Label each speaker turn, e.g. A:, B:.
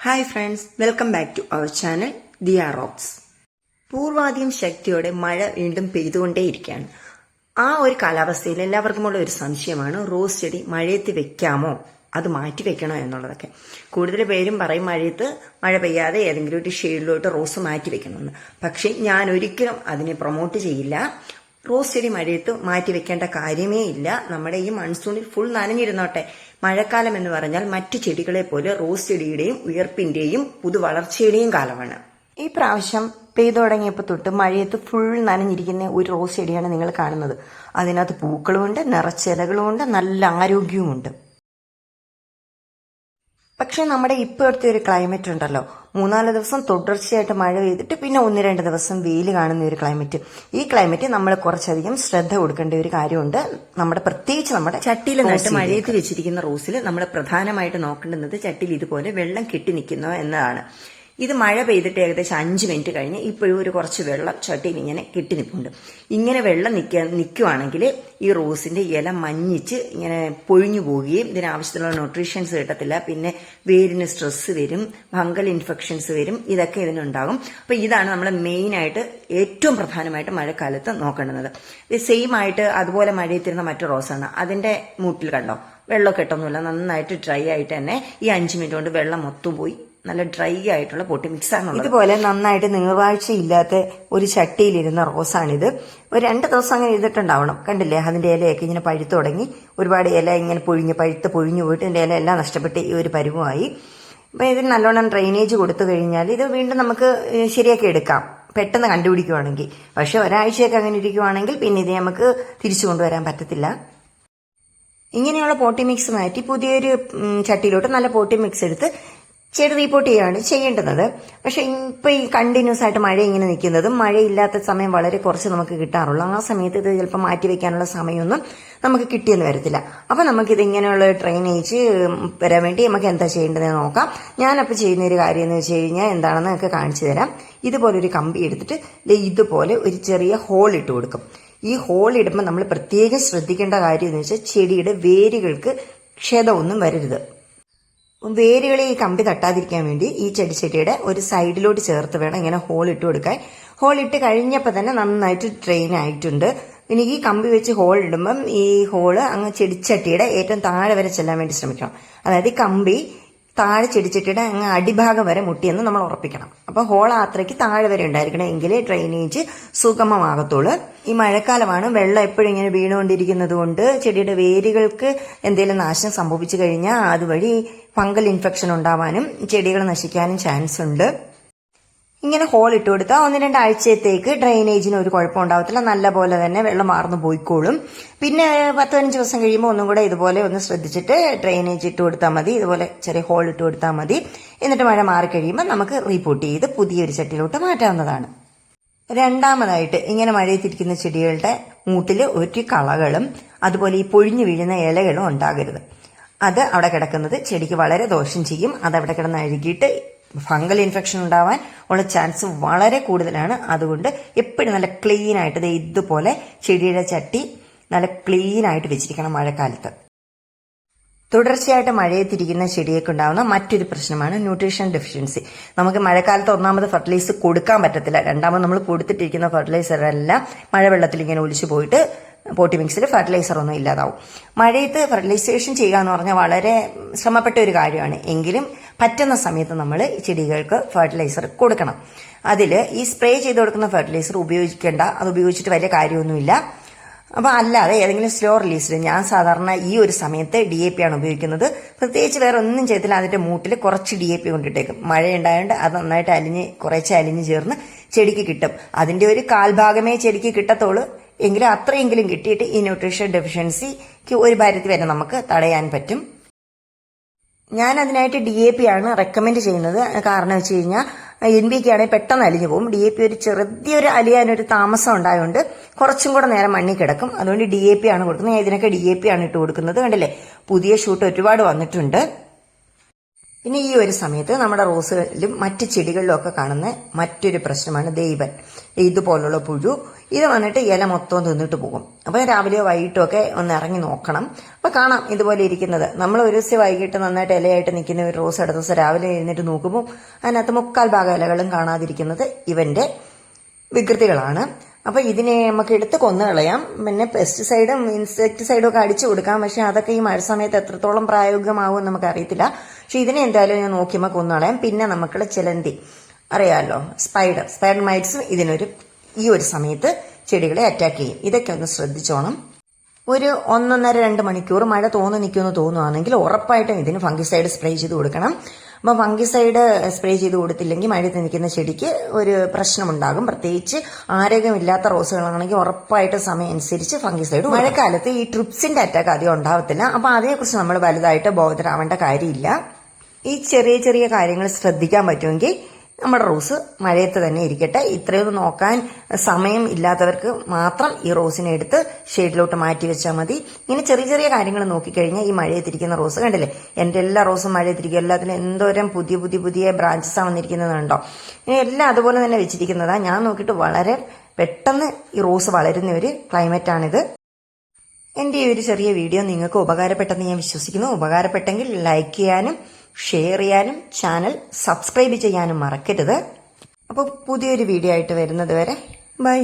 A: Hi friends welcome back to our channel Diya Rocks പൂർവാധികം ശക്തിയോടെ മഴ വീണ്ടും പെയ്തുകൊണ്ടേയിരിക്കുകയാണ് ആ ഒരു കാലാവസ്ഥയിൽ എല്ലാവർക്കുമുള്ള ഒരു സംശയമാണ് റോസ് ചെടി മഴയത്ത് വെക്കാമോ? അത് മാറ്റി വെക്കണോ എന്നുള്ളതൊക്കെ. കൂടുതൽ പേരും പറയും മഴയത്ത് മഴ പെയ്യാതെ ഏതെങ്കിലും ഒരു ഷെയ്ഡിലോട്ട് റോസ് മാറ്റി വെക്കണമെന്ന്. പക്ഷേ ഞാൻ ഒരിക്കലും അതിനെ പ്രൊമോട്ട് ചെയ്യില്ല. റോസ് ചെടി മഴയത്ത് മാറ്റി വെക്കേണ്ട കാര്യമേ ഇല്ല. നമ്മുടെ ഈ മൺസൂണിൽ ഫുൾ നനഞ്ഞിരുന്നോട്ടെ. മഴക്കാലം എന്ന് പറഞ്ഞാൽ മറ്റു ചെടികളെ പോലെ റോസ് ചെടിയുടെയും ഉയർപ്പിന്റെയും പുതുവളർച്ചയുടെയും കാലമാണ്. ഈ പ്രാവശ്യം പെയ്തു തുടങ്ങിയപ്പോൾ തൊട്ട് മഴയത്ത് ഫുൾ നനഞ്ഞിരിക്കുന്ന ഒരു റോസ് ചെടിയാണ് നിങ്ങൾ കാണുന്നത്. അതിനകത്ത് പൂക്കളുമുണ്ട് നിറച്ചിലകളുമുണ്ട് നല്ല ആരോഗ്യവുമുണ്ട്. പക്ഷെ നമ്മുടെ ഇപ്പോഴത്തെ ഒരു ക്ലൈമറ്റ് ഉണ്ടല്ലോ. മൂന്നാൽ ദിവസം തുടർച്ചയായിട്ട് മഴ പെയ്തിട്ട് പിന്നെ ഒന്ന് രണ്ട് ദിവസം വെയിൽ കാണുന്ന ഒരു ക്ലൈമറ്റ് ഈ ക്ലൈമറ്റ് നമ്മൾ കുറച്ചധികം ശ്രദ്ധ കൊടുക്കേണ്ട ഒരു കാര്യമുണ്ട്. നമ്മുടെ പ്രത്യേകിച്ച് നമ്മുടെ ചട്ടിയിൽ നട്ട് മഴയത്ത് വെച്ചിരിക്കുന്ന റോസിൽ നമ്മൾ പ്രധാനമായിട്ട് നോക്കേണ്ടുന്നത് ചട്ടിയിൽ ഇതുപോലെ വെള്ളം കെട്ടി നിൽക്കുന്നോ എന്നതാണ്. ഇത് മഴ പെയ്തിട്ട് ഏകദേശം അഞ്ച് മിനിറ്റ് കഴിഞ്ഞ് ഇപ്പോഴും ഒരു കുറച്ച് വെള്ളം ചട്ടിയിൽ ഇങ്ങനെ കെട്ടി നിൽപ്പുണ്ട്. ഇങ്ങനെ വെള്ളം നിൽക്ക നിൽക്കുവാണെങ്കിൽ ഈ റോസിന്റെ ഇല മഞ്ഞിച്ച് ഇങ്ങനെ പൊഴിഞ്ഞു പോവുകയും ഇതിനാവശ്യത്തിലുള്ള ന്യൂട്രീഷ്യൻസ് കിട്ടത്തില്ല. പിന്നെ വേരിന് സ്ട്രെസ് വരും ഫംഗൽ ഇൻഫെക്ഷൻസ് വരും ഇതൊക്കെ ഇതിനുണ്ടാകും. അപ്പൊ ഇതാണ് നമ്മൾ മെയിനായിട്ട് ഏറ്റവും പ്രധാനമായിട്ട് മഴക്കാലത്ത് നോക്കേണ്ടുന്നത് സെയിം ആയിട്ട് അതുപോലെ മഴയെത്തിരുന്ന മറ്റു റോസാണ്. അതിന്റെ മൂട്ടിൽ കണ്ടോ? വെള്ളം കെട്ടൊന്നുമില്ല നന്നായിട്ട് ഡ്രൈ ആയിട്ട് തന്നെ ഈ അഞ്ച് മിനിറ്റ് കൊണ്ട് വെള്ളം മൊത്തം പോയി നല്ല ഡ്രൈ ആയിട്ടുള്ള പൊട്ടി മിക്സ് ആണ് ഇതുപോലെ നന്നായിട്ട് നീർവാഴ്ചയില്ലാത്ത ഒരു ചട്ടിയിലിരുന്ന റോസാണിത്. ഒരു രണ്ട് ദിവസം അങ്ങനെ ഇരുന്നിട്ടുണ്ടാവണം. കണ്ടില്ലേ? അതിന്റെ ഇലയൊക്കെ ഇങ്ങനെ പഴുത്തു തുടങ്ങി. ഒരുപാട് ഇല ഇങ്ങനെ പൊഴിഞ്ഞ് പഴുത്ത് പൊഴിഞ്ഞു പോയിട്ട് എന്റെ ഇല എല്ലാം നഷ്ടപ്പെട്ട് ഈ ഒരു പരുവമായി. അപ്പൊ ഇതിന് നല്ലോണം ഡ്രെയിനേജ് കൊടുത്തു കഴിഞ്ഞാൽ ഇത് വീണ്ടും നമുക്ക് ശരിയാക്കി എടുക്കാം. പെട്ടെന്ന് കണ്ടുപിടിക്കുവാണെങ്കിൽ. പക്ഷെ ഒരാഴ്ചയൊക്കെ അങ്ങനെ ഇരിക്കുവാണെങ്കിൽ പിന്നെ ഇത് നമുക്ക് തിരിച്ചു കൊണ്ടുവരാൻ പറ്റത്തില്ല. ഇങ്ങനെയുള്ള പോട്ടി മിക്സ് മാറ്റി പുതിയൊരു ചട്ടിയിലോട്ട് നല്ല പോട്ടി മിക്സ് എടുത്ത് ചെടി പൊട്ടിയാണ് ചെയ്യുകയാണ് ചെയ്യേണ്ടുന്നത് പക്ഷെ ഇപ്പൊ ഈ കണ്ടിന്യൂസ് ആയിട്ട് മഴ ഇങ്ങനെ നിൽക്കുന്നതും മഴയില്ലാത്ത സമയം വളരെ കുറച്ച് നമുക്ക് കിട്ടാറുള്ളൂ. ആ സമയത്ത് ഇത് ചിലപ്പോൾ മാറ്റി വെക്കാനുള്ള സമയമൊന്നും നമുക്ക് കിട്ടിയെന്ന് വരത്തില്ല. അപ്പൊ നമുക്കിത് ഇങ്ങനെയുള്ള ഡ്രെയിനേജ് വരാൻ വേണ്ടി നമുക്ക് എന്താ ചെയ്യേണ്ടതെന്ന് നോക്കാം. ഞാനപ്പോൾ ചെയ്യുന്ന ഒരു കാര്യം എന്ന് വെച്ച് കഴിഞ്ഞാൽ എന്താണെന്ന് നിങ്ങൾക്ക് കാണിച്ചു തരാം. ഇതുപോലെ ഒരു കമ്പി എടുത്തിട്ട് ഇതുപോലെ ഒരു ചെറിയ ഹോൾ ഇട്ട് കൊടുക്കും. ഈ ഹോൾ ഇടുമ്പോൾ നമ്മൾ പ്രത്യേകം ശ്രദ്ധിക്കേണ്ട കാര്യം എന്ന് വെച്ചാൽ ചെടിയുടെ വേരുകൾക്ക് ക്ഷതമൊന്നും വരരുത്. വേരുകളിൽ ഈ കമ്പി തട്ടാതിരിക്കാൻ വേണ്ടി ഈ ചെടിച്ചെടിയുടെ ഒരു സൈഡിലോട്ട് ചേർത്ത് വേണം ഇങ്ങനെ ഹോൾ ഇട്ട് കൊടുക്കാൻ. ഹോൾ ഇട്ട് കഴിഞ്ഞപ്പോൾ തന്നെ നന്നായിട്ട് ഡ്രെയിൻ ആയിട്ടുണ്ട്. ഇനി ഈ കമ്പി വെച്ച് ഹോൾ ഇടുമ്പം ഈ ഹോൾ അങ്ങ് ചെടിച്ചട്ടിയുടെ ഏറ്റവും താഴെ വരെ ചെല്ലാൻ വേണ്ടി ശ്രമിക്കണം. അതായത് കമ്പി താഴെ ചെടിച്ചട്ടിയുടെ അങ്ങ് അടിഭാഗം വരെ മുട്ടിയെന്ന് നമ്മൾ ഉറപ്പിക്കണം. അപ്പൊ ഹോൾ അത്രയ്ക്ക് താഴെ വരെ ഉണ്ടായിരിക്കണം എങ്കിലേ ഡ്രെയിനേജ് സുഗമമാകത്തുള്ളൂ. ഈ മഴക്കാലമാണ് വെള്ളം എപ്പോഴും ഇങ്ങനെ വീണുകൊണ്ടിരിക്കുന്നത് കൊണ്ട് ചെടിയുടെ വേരുകൾക്ക് എന്തെങ്കിലും നാശം സംഭവിച്ചു കഴിഞ്ഞാൽ അതുവഴി ഫംഗൽ ഇൻഫെക്ഷൻ ഉണ്ടാവാനും ചെടികൾ നശിക്കാനും ചാൻസ് ഉണ്ട്. ഇങ്ങനെ ഹോൾ ഇട്ട് കൊടുത്താൽ ഒന്ന് രണ്ടാഴ്ചത്തേക്ക് ഡ്രെയിനേജിന് ഒരു കുഴപ്പം ഉണ്ടാവത്തില്ല. നല്ല പോലെ തന്നെ വെള്ളം മാർന്നു പോയിക്കോളും. പിന്നെ പത്ത് പതിനഞ്ച് ദിവസം കഴിയുമ്പോൾ ഒന്നും കൂടെ ഇതുപോലെ ഒന്ന് ശ്രദ്ധിച്ചിട്ട് ഡ്രെയിനേജ് ഇട്ട് കൊടുത്താൽ മതി. ഇതുപോലെ ചെറിയ ഹോൾ ഇട്ട് കൊടുത്താൽ മതി. എന്നിട്ട് മഴ മാറി കഴിയുമ്പോൾ നമുക്ക് റീപോർട്ട് ചെയ്ത് പുതിയൊരു ചട്ടിയിലോട്ട് മാറ്റാവുന്നതാണ്. രണ്ടാമതായിട്ട് ഇങ്ങനെ മഴയത്തിരിക്കുന്ന ചെടികളുടെ മൂട്ടിൽ ഒരു കളകളും അതുപോലെ ഈ പൊഴിഞ്ഞു വീഴുന്ന ഇലകളും ഉണ്ടാകരുത്. അത് അവിടെ കിടക്കുന്നത് ചെടിക്ക് വളരെ ദോഷം ചെയ്യും. അതവിടെ കിടന്ന് അഴുകിയിട്ട് ഫംഗൽ ഇൻഫെക്ഷൻ ഉണ്ടാവാൻ ഉള്ള ചാൻസ് വളരെ കൂടുതലാണ്. അതുകൊണ്ട് എപ്പോഴും നല്ല ക്ലീൻ ആയിട്ട് ഇതുപോലെ ചെടിയുടെ ചട്ടി നല്ല ക്ലീൻ ആയിട്ട് വെച്ചിരിക്കണം മഴക്കാലത്ത്. തുടർച്ചയായിട്ട് മഴയത്തിരിക്കുന്ന ചെടിയൊക്കെ ഉണ്ടാകുന്ന മറ്റൊരു പ്രശ്നമാണ് ന്യൂട്രീഷൻ ഡെഫിഷ്യൻസി നമുക്ക് മഴക്കാലത്ത് ഒന്നാമത് ഫർട്ടിലൈസർ കൊടുക്കാൻ പറ്റത്തില്ല. രണ്ടാമത് നമ്മൾ കൊടുത്തിട്ടിരിക്കുന്ന ഫെർട്ടിലൈസറെല്ലാം മഴവെള്ളത്തിൽ ഇങ്ങനെ ഒലിച്ചു പോയിട്ട് പോട്ടി മിക്സിൽ ഫെർട്ടിലൈസർ ഒന്നും ഇല്ലാതാവും. മഴയത്ത് ഫെർട്ടിലൈസേഷൻ ചെയ്യുക എന്ന് പറഞ്ഞാൽ വളരെ ശ്രമപ്പെട്ട ഒരു കാര്യമാണ്. എങ്കിലും പറ്റുന്ന സമയത്ത് നമ്മൾ ചെടികൾക്ക് ഫെർട്ടിലൈസർ കൊടുക്കണം. അതിൽ ഈ സ്പ്രേ ചെയ്ത് കൊടുക്കുന്ന ഫെർട്ടിലൈസർ ഉപയോഗിക്കേണ്ട. അത് ഉപയോഗിച്ചിട്ട് വലിയ കാര്യമൊന്നുമില്ല. അപ്പോൾ അല്ലാതെ ഏതെങ്കിലും സ്ലോ റിലീസിൽ ഞാൻ സാധാരണ ഈ ഒരു സമയത്ത് ഡി എ പി ആണ് ഉപയോഗിക്കുന്നത്. പ്രത്യേകിച്ച് വേറെ ഒന്നും ചെയ്തില്ല അതിന്റെ മൂട്ടിൽ കുറച്ച് ഡി എ പി കൊണ്ടിട്ടേക്കും. മഴ ഉണ്ടായതുകൊണ്ട് അത് നന്നായിട്ട് അലിഞ്ഞ് കുറച്ച് അലിഞ്ഞ് ചേർന്ന് ചെടിക്ക് കിട്ടും. അതിന്റെ ഒരു കാൽഭാഗമേ ചെടിക്ക് കിട്ടത്തുള്ളൂ. എങ്കിലും അത്രയെങ്കിലും കിട്ടിയിട്ട് ഈ ന്യൂട്രീഷൻ ഡെഫിഷ്യൻസിക്ക് ഒരു പരിധി വരെ നമുക്ക് തടയാൻ പറ്റും. ഞാൻ അതിനായിട്ട് ഡി എ പി ആണ് റെക്കമെൻഡ് ചെയ്യുന്നത്. കാരണം വെച്ച് കഴിഞ്ഞാൽ എൻ ബി കെ ആണെങ്കിൽ പെട്ടെന്ന് അലിഞ്ഞു പോകും. ഡി എ പി ഒരു ചെറിയൊരു അലിയാനൊരു താമസം ഉണ്ടായതുകൊണ്ട് കുറച്ചും കൂടെ നേരം മണ്ണി കിടക്കും. അതുകൊണ്ട് ഡി എ പി ആണ് കൊടുക്കുന്നത്. ഞാൻ ഇതിനൊക്കെ ഡി എ പി ആണ് ഇട്ട് കൊടുക്കുന്നത്. കണ്ടില്ലേ? പുതിയ ഷൂട്ട് ഒരുപാട് വന്നിട്ടുണ്ട്. പിന്നെ ഈ ഒരു സമയത്ത് നമ്മുടെ റോസുകളിലും മറ്റ് ചെടികളിലും ഒക്കെ കാണുന്ന മറ്റൊരു പ്രശ്നമാണ് ദൈവൻ. ഇതുപോലുള്ള പുഴു. ഇത് വന്നിട്ട് ഇല മൊത്തം തിന്നിട്ട് പോകും. അപ്പോൾ രാവിലെയോ വൈകിട്ടോ ഒക്കെ ഒന്ന് ഇറങ്ങി നോക്കണം. അപ്പോൾ കാണാം ഇതുപോലെ ഇരിക്കുന്നത്. നമ്മൾ ഒരു ദിവസം വൈകിട്ട് നന്നായിട്ട് ഇലയായിട്ട് നിൽക്കുന്ന ഒരു റോസ് അടുത്ത ദിവസം രാവിലെ എഴുന്നേറ്റ് നോക്കുമ്പോൾ അതിനകത്ത് മുക്കാൽ ഭാഗം ഇലകളും കാണാതിരിക്കുന്നത് ഇവന്റെ വികൃതികളാണ്. അപ്പൊ ഇതിനെ നമുക്ക് എടുത്ത് കൊന്നു കളയാം. പിന്നെ പെസ്റ്റിസൈഡും ഇൻസെക്ടിസൈഡും ഒക്കെ അടിച്ചു കൊടുക്കാം. പക്ഷെ അതൊക്കെ ഈ മഴ സമയത്ത് എത്രത്തോളം പ്രായോഗികമാവും നമുക്ക് അറിയത്തില്ല പക്ഷെ ഇതിനെ എന്തായാലും ഞാൻ നോക്കിയപ്പോൾ കൊന്നുകളയാം പിന്നെ നമുക്ക് ചിലന്തി. അറിയാമല്ലോ സ്പൈഡർ സ്പൈഡർ മൈറ്റ്സും ഇതിനൊരു ഈ ഒരു സമയത്ത് ചെടികളെ അറ്റാക്ക് ചെയ്യും. ഇതൊക്കെ ഒന്ന് ശ്രദ്ധിച്ചോണം. ഒരു ഒന്നൊന്നര രണ്ട് മണിക്കൂർ മഴ തോന്നി നിൽക്കുമെന്ന് തോന്നുവാണെങ്കിൽ ഉറപ്പായിട്ടും ഇതിന് ഫംഗിസൈഡ് സ്പ്രേ ചെയ്ത് കൊടുക്കണം. അപ്പോൾ ഫംഗിസൈഡ് സ്പ്രേ ചെയ്ത് കൊടുത്തില്ലെങ്കിൽ മഴയത്ത് നിൽക്കുന്ന ചെടിക്ക് ഒരു പ്രശ്നമുണ്ടാകും. പ്രത്യേകിച്ച് ആരോഗ്യമില്ലാത്ത റോസുകളാണെങ്കിൽ ഉറപ്പായിട്ട് സമയം അനുസരിച്ച് ഫംഗിസൈഡ് മഴക്കാലത്ത് ഈ ട്രിപ്സിന്റെ അറ്റാക്ക് അധികം ഉണ്ടാവത്തില്ല. അപ്പോൾ അതേക്കുറിച്ച് നമ്മൾ വലുതായിട്ട് ബോധരാവേണ്ട കാര്യമില്ല. ഈ ചെറിയ ചെറിയ കാര്യങ്ങൾ ശ്രദ്ധിക്കാൻ പറ്റുമെങ്കിൽ നമ്മുടെ റോസ് മഴയത്ത് തന്നെ ഇരിക്കട്ടെ. ഇത്രയൊന്നും നോക്കാൻ സമയം ഇല്ലാത്തവർക്ക് മാത്രം ഈ റോസിനെ എടുത്ത് ഷെയ്ഡിലോട്ട് മാറ്റി വെച്ചാൽ മതി. ഇങ്ങനെ ചെറിയ ചെറിയ കാര്യങ്ങൾ നോക്കിക്കഴിഞ്ഞാൽ ഈ മഴയത്തിരിക്കുന്ന റോസ് കണ്ടില്ലേ? എന്റെ എല്ലാ റോസും മഴയത്തിരിക്കും. എല്ലാത്തിലും എന്തോരം പുതിയ പുതിയ പുതിയ ബ്രാഞ്ചസാണ് വന്നിരിക്കുന്നത് കണ്ടോ? ഇനി എല്ലാം അതുപോലെ തന്നെ വെച്ചിരിക്കുന്നതാണ് ഞാൻ നോക്കിയിട്ട് വളരെ പെട്ടെന്ന് ഈ റോസ് വളരുന്ന ഒരു ക്ലൈമറ്റാണിത് എന്റെ ഈ ഒരു ചെറിയ വീഡിയോ നിങ്ങൾക്ക് ഉപകാരപ്പെട്ടെന്ന് ഞാൻ വിശ്വസിക്കുന്നു. ഉപകാരപ്പെട്ടെങ്കിൽ ലൈക്ക് ചെയ്യാനും ഷെയർ ചെയ്യാനും ചാനൽ സബ്സ്ക്രൈബ് ചെയ്യാനും മറക്കരുത്. അപ്പോൾ പുതിയൊരു വീഡിയോ ആയിട്ട് വരുന്നത് വരെ ബൈ.